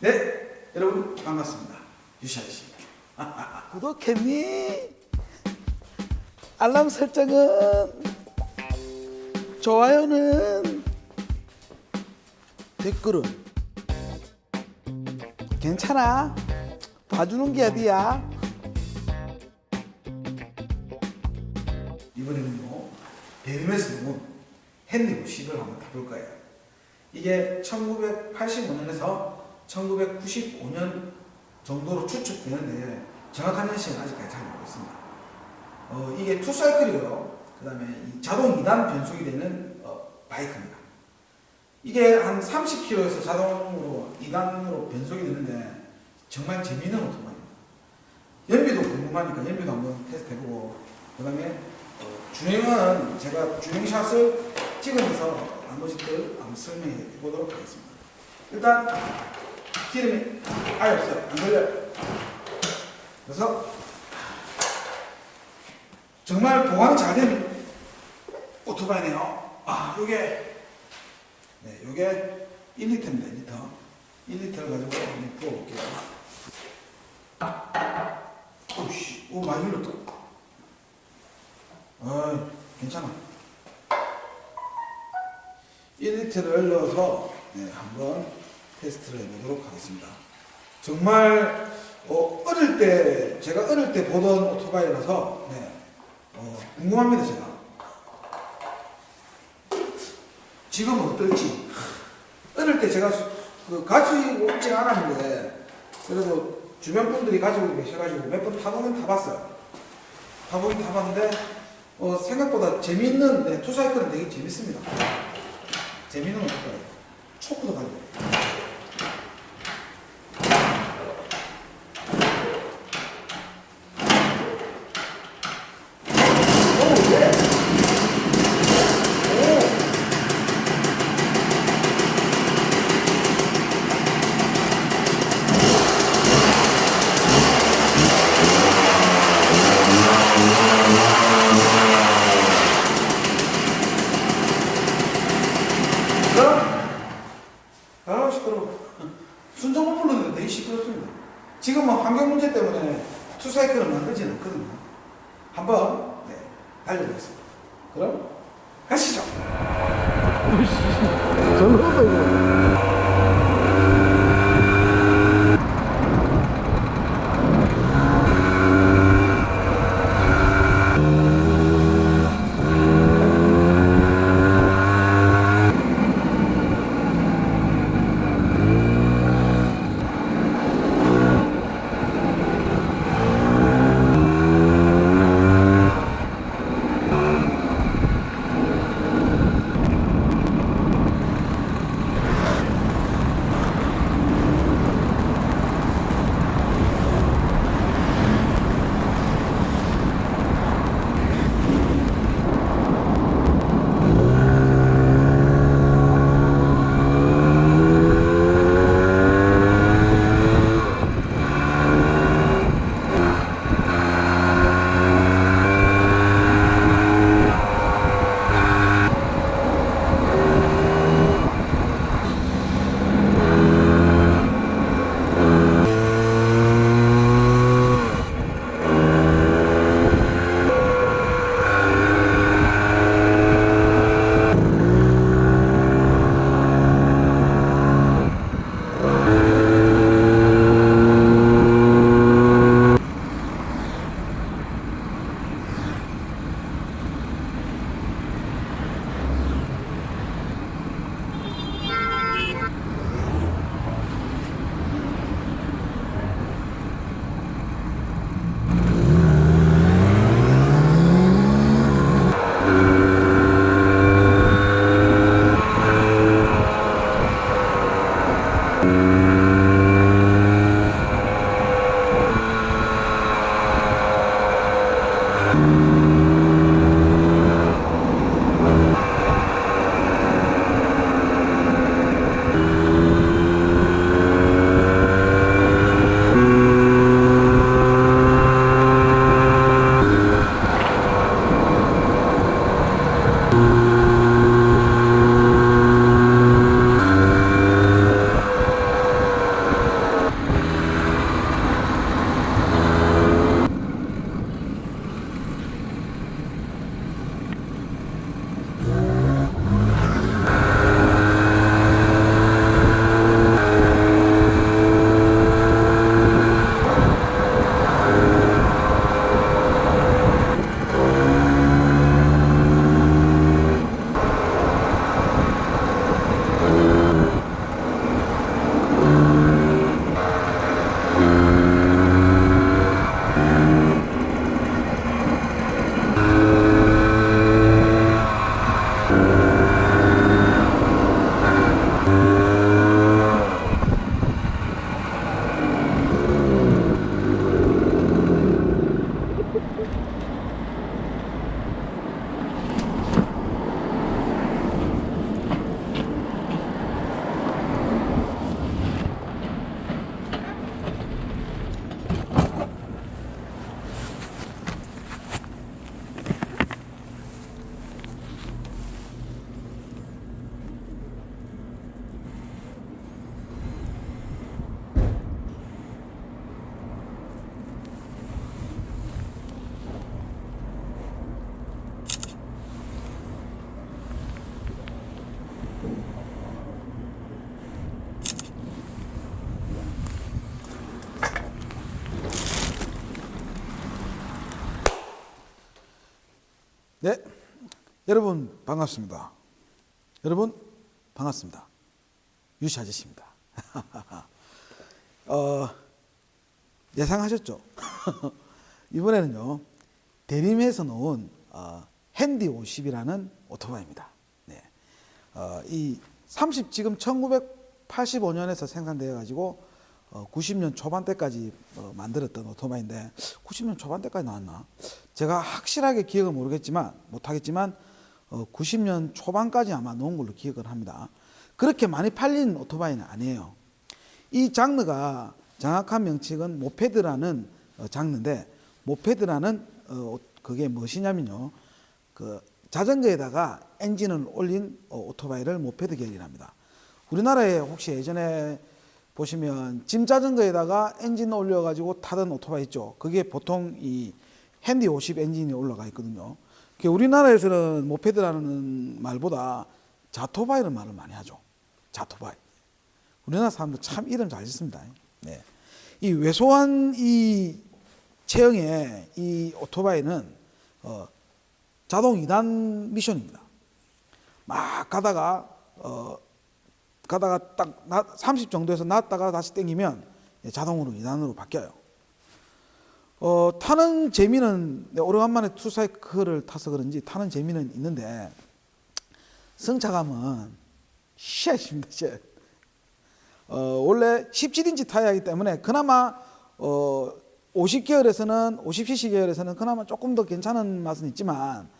네, 여러분 반갑습니다. 유샤이십니다. 구독했니? 알람 설정은 좋아요는 댓글은 괜찮아 봐주는 게 어디야 이번에는요, 베르메스 문 헨리 50을 한번 타볼 거예요. 이게 1985년에서 1995년 정도로 추측되는데 정확한 년식은 아직까지 잘 모르겠습니다. 어, 이게 투사이클이고요. 그 다음에 이 자동 2단 변속이 되는 어, 바이크입니다. 이게 한 30km에서 자동으로 2단으로 변속이 되는데 정말 재미있는 오토바이입니다. 연비도 궁금하니까 연비도 한번 테스트 해보고 그 다음에 어, 주행은 제가 주행샷을 찍으면서 나머지들 한번 설명해 보도록 하겠습니다. 일단 기름이 아예 없어요. 안 걸려요. 그래서 정말 보강 잘된 오토바이네요. 아, 요게 네, 요게 1리터입니다. 1리터. 1리터를 가지고 한번 부어볼게요. 오씨, 오 많이 흘렀다. 아, 괜찮아. 1리터를 넣어서 네, 한번 테스트를 해보도록 하겠습니다. 정말 어, 어릴 때 제가 어릴 때 보던 오토바이라서 네, 어, 궁금합니다 제가. 지금은 어떨지. 어릴 때 제가 수- 그 가지고 있지 않았는데 그래도 주변 분들이 가지고 계셔가지고 몇 번 타보긴 타봤어요. 타보긴 타봤는데 어, 생각보다 재밌는 네, 투사이클은 되게 재밌습니다. 재밌는 오토바이. 초크도 가지고. 한번 네, 달려보겠습니다. 그럼 가시죠 네, 여러분 반갑습니다. 여러분 반갑습니다. 유시 아저씨입니다. 어, 예상하셨죠? 이번에는요 대림에서 나온 어, 핸디 50이라는 오토바이입니다. 네, 어, 이30 지금 1985년에서 생산되어 가지고 어, 90년 초반대까지 어, 만들었던 오토바이인데 90년 초반대까지 나왔나? 제가 확실하게 기억을 모르겠지만 못하겠지만 어, 90년 초반까지 아마 놓은 걸로 기억을 합니다. 그렇게 많이 팔린 오토바이는 아니에요. 이 장르가 정확한 명칭은 모페드라는 어, 장르인데 모페드라는 어, 그게 무엇이냐면요. 그 자전거에다가 엔진을 올린 어, 오토바이를 모페드 계열이랍니다. 우리나라에 혹시 예전에 보시면 짐 자전거에다가 엔진 올려가지고 타던 오토바이 있죠. 그게 보통 이 핸디 50 엔진이 올라가 있거든요. 그 우리나라에서는 모페드라는 말보다 자토바이를 말을 많이 하죠. 자토바이. 우리나라 사람들 참 이름 잘 짓습니다. 네. 이 왜소한 이 체형의 이 오토바이는 어, 자동 2단 미션입니다. 막 가다가 어, 가다가 딱 30 정도에서 놨다가 다시 땡기면 예, 자동으로 2단으로 바뀌어요. 어, 타는 재미는 네, 오래간만에 투사이클을 타서 그런지 타는 재미는 있는데 성차감은 쉣입니다. 쉣. 어, 원래 17인치 타이어이기 때문에 그나마 어, 50계열에서는 50cc 계열에서는 그나마 조금 더 괜찮은 맛은 있지만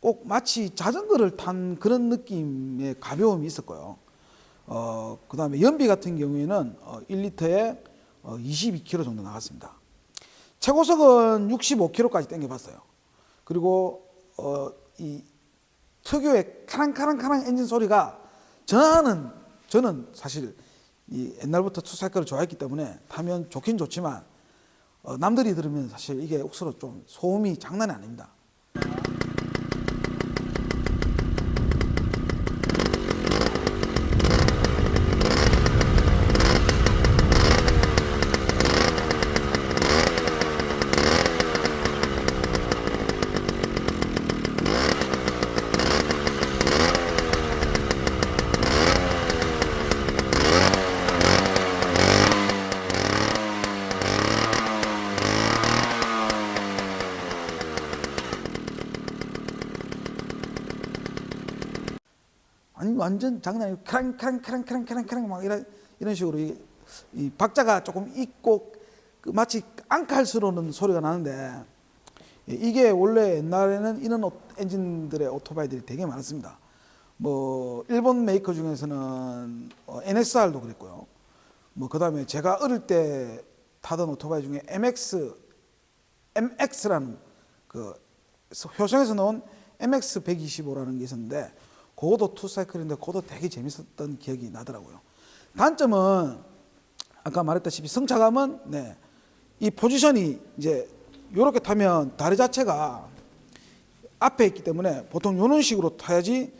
꼭 마치 자전거를 탄 그런 느낌의 가벼움이 있었고요. 어, 그 다음에 연비 같은 경우에는 어, 1리터에 어, 22km 정도 나갔습니다. 최고속은 65km까지 당겨봤어요. 그리고 어, 이 특유의 카랑카랑카랑 엔진 소리가 저는 저는 사실 이 옛날부터 투사이클을 좋아했기 때문에 타면 좋긴 좋지만 어, 남들이 들으면 사실 이게 억수로 좀 소음이 장난이 아닙니다. 아니 완전 장난 아니고 크랑 크랑 크랑 크랑 크랑 크랑 막 이런 이런 식으로 이, 이 박자가 조금 있고 그 마치 앙칼스러운 소리가 나는데 예, 이게 원래 옛날에는 이런 오- 엔진들의 오토바이들이 되게 많았습니다. 뭐 일본 메이커 중에서는 어, NSR도 그랬고요. 뭐 그다음에 제가 어릴 때 타던 오토바이 중에 MX MX라는 그 효성에서 나온 MX 125라는 게 있었는데 그것도 투사이클인데 그것도 되게 재밌었던 기억이 나더라고요. 단점은 아까 말했다시피 성차감은 네, 이 포지션이 이제 이렇게 타면 다리 자체가 앞에 있기 때문에 보통 이런 식으로 타야지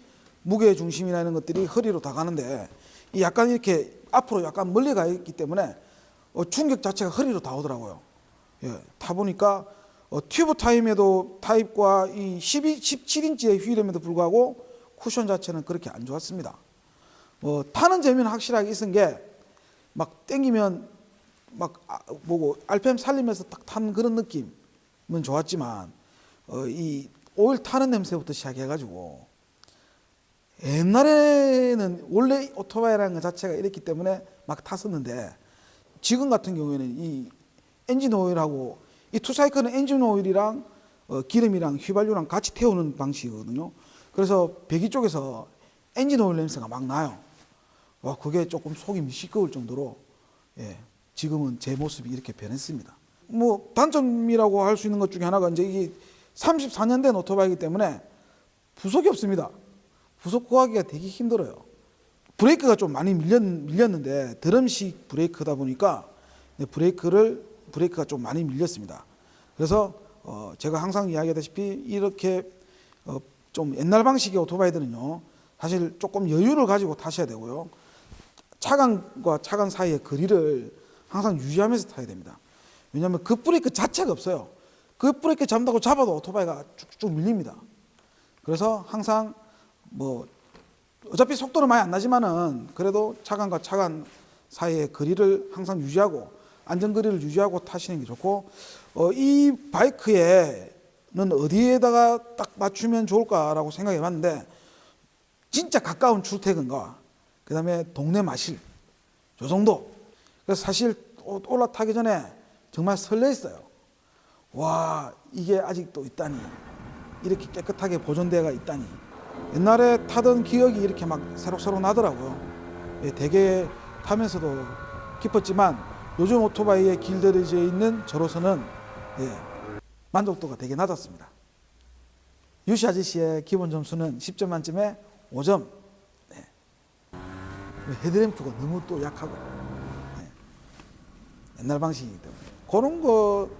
무게 중심이나 이런 것들이 허리로 다 가는데 이 약간 이렇게 앞으로 약간 멀리 가 있기 때문에 어, 충격 자체가 허리로 다 오더라고요. 예, 타 보니까 어, 튜브 타임에도 타입과 이 12, 17인치의 휠임에도 불구하고 쿠션 자체는 그렇게 안 좋았습니다. 뭐 타는 재미는 확실하게 있은 게 막 땡기면 막 아, 뭐고 RPM 살리면서 딱탄 그런 느낌은 좋았지만 어, 이 오일 타는 냄새부터 시작해가지고 옛날에는 원래 오토바이라는 것 자체가 이랬기 때문에 막 탔었는데 지금 같은 경우에는 이 엔진 오일하고 이 투사이클은 엔진 오일이랑 어, 기름이랑 휘발유랑 같이 태우는 방식이거든요. 그래서 배기 쪽에서 엔진 오일 냄새가 막 나요. 와 그게 조금 속이 시끄러울 정도로 예, 지금은 제 모습이 이렇게 변했습니다. 뭐 단점이라고 할 수 있는 것 중에 하나가 이제 이게 34년 된 오토바이기 때문에 부속이 없습니다. 부속 구하기가 되게 힘들어요. 브레이크가 좀 많이 밀렸, 밀렸는데 드럼식 브레이크다 보니까 네, 브레이크를 브레이크가 좀 많이 밀렸습니다. 그래서 어, 제가 항상 이야기하다시피 이렇게 어, 좀 옛날 방식의 오토바이들은요 사실 조금 여유를 가지고 타셔야 되고요 차간과 차간 사이의 거리를 항상 유지하면서 타야 됩니다. 왜냐하면 그 브레이크 자체가 없어요. 그 브레이크 잡는다고 잡아도 오토바이가 쭉쭉 밀립니다. 그래서 항상 뭐 어차피 속도는 많이 안 나지만은 그래도 차간과 차간 사이의 거리를 항상 유지하고 안전 거리를 유지하고 타시는 게 좋고 어, 이 바이크에는 어디에다가 딱 맞추면 좋을까라고 생각해 봤는데 진짜 가까운 출퇴근과 그 다음에 동네 마실 요 정도. 그래서 사실 오- 올라타기 전에 정말 설레었어요. 와 이게 아직도 있다니 이렇게 깨끗하게 보존되어가 있다니 옛날에 타던 기억이 이렇게 막 새록새록 나더라고요. 예, 되게 타면서도 기뻤지만 요즘 오토바이에 길들여져 있는 저로서는 예, 만족도가 되게 낮았습니다. 유시 아저씨의 기본 점수는 10점 만점에 5점. 네. 헤드램프가 너무 또 약하고 네. 옛날 방식이기 때문에 그런 거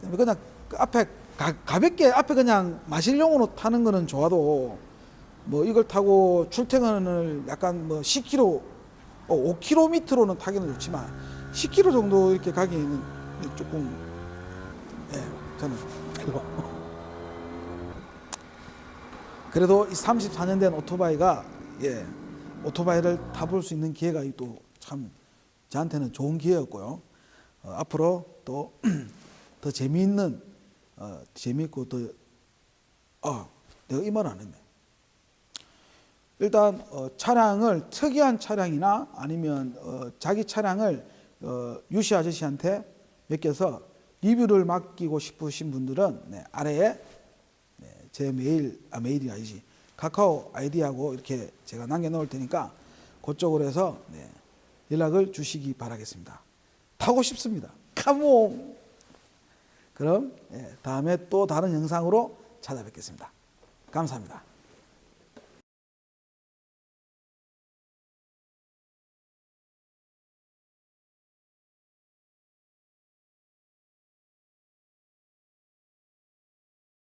때문에 그냥 그 앞에 가, 가볍게 앞에 그냥 마실용으로 타는 거는 좋아도 뭐 이걸 타고 출퇴근을 약간 뭐 10km, 어, 5km로는 타기는 좋지만 10km 정도 이렇게 가기에는 조금 예, 저는 이거 그래도 이 34년 된 오토바이가 예, 오토바이를 타볼 수 있는 기회가 또 참 저한테는 좋은 기회였고요. 어, 앞으로 또 더 재미있는 어, 재미있고 더 아, 내가 이 말 안 했네. 일단 어, 차량을 특이한 차량이나 아니면 어, 자기 차량을 어, 유시 아저씨한테 맡겨서 리뷰를 맡기고 싶으신 분들은 네, 아래에 네, 제 메일 아 메일이 아니지 카카오 아이디하고 이렇게 제가 남겨놓을 테니까 그쪽으로 해서 네, 연락을 주시기 바라겠습니다. 타고 싶습니다. 카몽. 그럼 예, 다음에 또 다른 영상으로 찾아뵙겠습니다. 감사합니다.